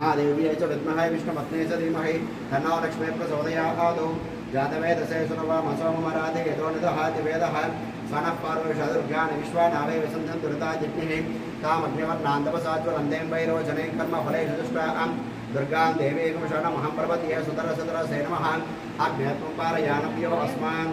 महादेव्यै च विद्महे विष्णुमत्ने धीमह धीमहि तन्नो लक्ष्मीः प्रचोदयादौ जातवेदसे सुनवामसोमराधे यतो निदहाति वेदः। स्वनः पार्वषदुर्गाणि विश्वानावे वसन्तं दुरिता जिग्निः तामग्निवर्णान्तपसा ज्वलन्दें वैरोचने कर्मफले चतुष्टां दुर्गां देवीकमशरणमहं प्रपद्ये सुतर सुतरसे नमः। आज्ञात्वं पारयानप्यो अस्मान्।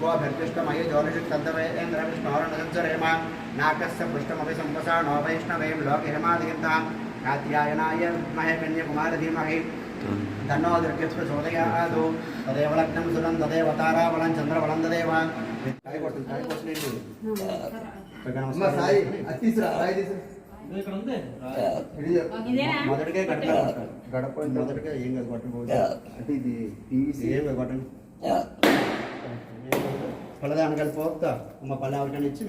गोभिर्दिष्टमयि ज्योतिषिक्तन्तवेन्द्रविष्णोरणसञ्चरेम नाकस्य पृष्ठमपि सम्पसाणो वैष्णवें लोके हेमादिगिन्तां कात्यायनाय विद्महे कन्याकुमार धीमहि तन्नो दुर्गस्प्रचोदयादो तदेव लग्नं सुरं तदेव ताराबलं चन्द्रबलं तदेव అమ్మ సాయి అది తీసురా సాయి తీసురా ఇక్కడ ఉంది ఇదేనా? మొదటికే గడప గడప మొదటిగా ఏం కాదు కొట్టబోదు అంటే ఇది పీవీసీ ఏం కాదు కొట్టండి ఫలదాన కలిపోక్త అమ్మ ఎవరికైనా ఇచ్చి.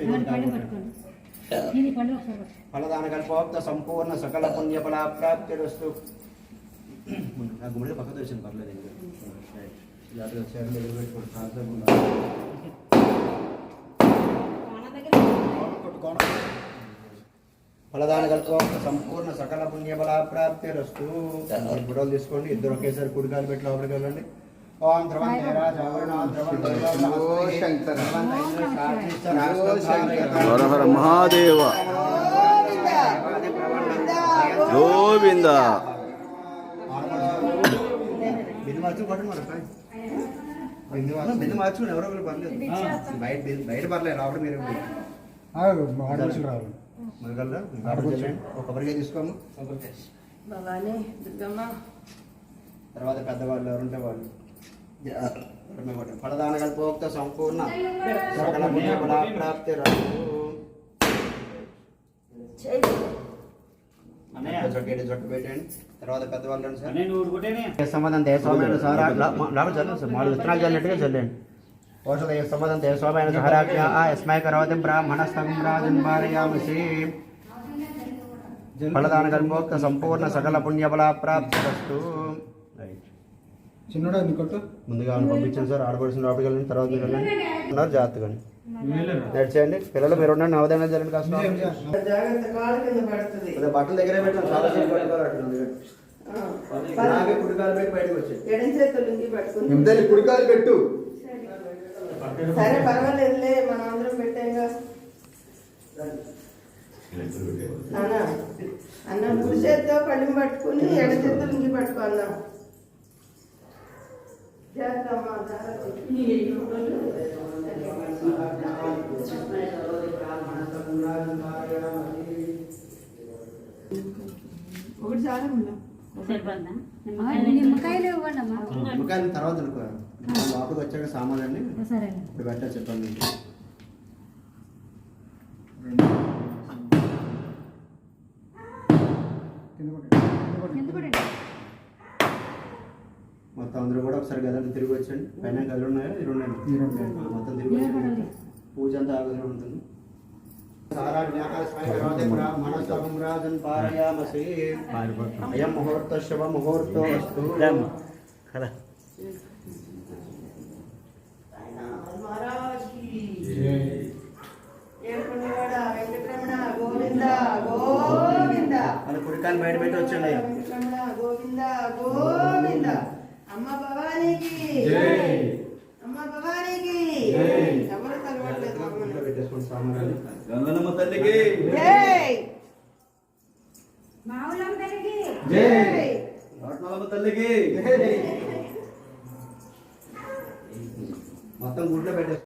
ఫలదాన కలిపోక్త సంపూర్ణ సకల పుణ్య ఫల ప్రాప్తిరస్తు నా గుమ్మడి పక్కకు వచ్చింది పర్లేదు దగ్గర ఫలదాన కల్పోక్త సంపూర్ణ సకల పుణ్య ఫల ప్రాప్తిరస్తు గుడలు తీసుకోండి. ఇద్దరు ఒకేసారి కుడికాలు పెట్టి లోపలికి వెళ్ళండి. ఓం ధ్రువంతే రాజావరుణో ధ్రువంతే ఓ శంకర. హర హర మహాదేవ. గోవింద. బిల్లు మార్చుకుని ఎవరో ఒకరు పర్లేదు బయట బిల్- బయట పర్లేదు లోపల మీరు రావాలి. మనగలరా ఒక కొబ్బరికాయ తీసుకోము భవానీ దుర్గమ్మ. తర్వాత పెద్దవాళ్ళు ఎవరుంటే వాళ్ళు. పెట్టండి. తర్వాత పెద్దవాళ్ళు సార్. సమాధానం దేశోమైన సారా? విత్తనాలు చల్లినట్టుగా చల్లండి. ఔషధ సమాధానం దేశోమైన సహరాజ్ఞ యస్మై కరోతి బ్రాహ్మణస్థం రాజన్ భారయామసి. ఫలదాన కల్పోక్త సంపూర్ణ సకల పుణ్యఫల ప్రాప్తిరస్తు చిన్నడా నీ కొట్టు ముందుగా పంపించండి సార్. ఆడపడిసిన లోపలికి వెళ్ళండి తర్వాత మీరు వెళ్ళండి. ఉన్నారు జాగ్రత్తగా నడిచేయండి పిల్లలు మీరు ఉండండి. నవదన జల్లండి కాస్త. బట్టలు దగ్గరే పెట్టాను చాలా కుడికాలు పెట్టి బయటకు వచ్చాయి. చేతులు కుడికాలు పెట్టు. సరే పర్వాలేదులే. మనం అందరం పెట్టాంగా అన్న అన్న కుడి చేత్తో పట్టుకుని ఎడ చేత్తో లుంగి పట్టుకో అన్న జాగ్రత్త అమ్మా, ఒకటి చాలా ఉందా? నిమ్మకాయలు నిమ్మకాయలు తర్వాత అనుకో లోపలికి వచ్చాక సామాన్లన్నీ ఇప్పుడు పెట్టా చెప్పండి. ఎంత పడండి మొత్తం అందరూ కూడా ఒకసారి గదండి తిరిగి వచ్చండి పైన గదులు ఉన్నాయో? రెండు. ఆ, మొత్తం తిరిగి వచ్చండి పూజ అంతా ఆ గదిలో ఉంటుంది. అయం ముహూర్త శుభ ముహూర్తో అస్తు మహారాజ్కి ఏడుకొండవాడ వెంకటరమణ గోవింద గోవింద. వాళ్ళ కుడికాయలు బయట పెట్టి వచ్చండి అయ్యా వెంకటరమణ గోవింద గోవింద. అమ్మ భవానీకి. అమ్మ భవానీకి. ఎవరు గంగనమ్మ తల్లికి. తల్లికి. మొత్తం గుడ్లో పెట్టేసుకోండి.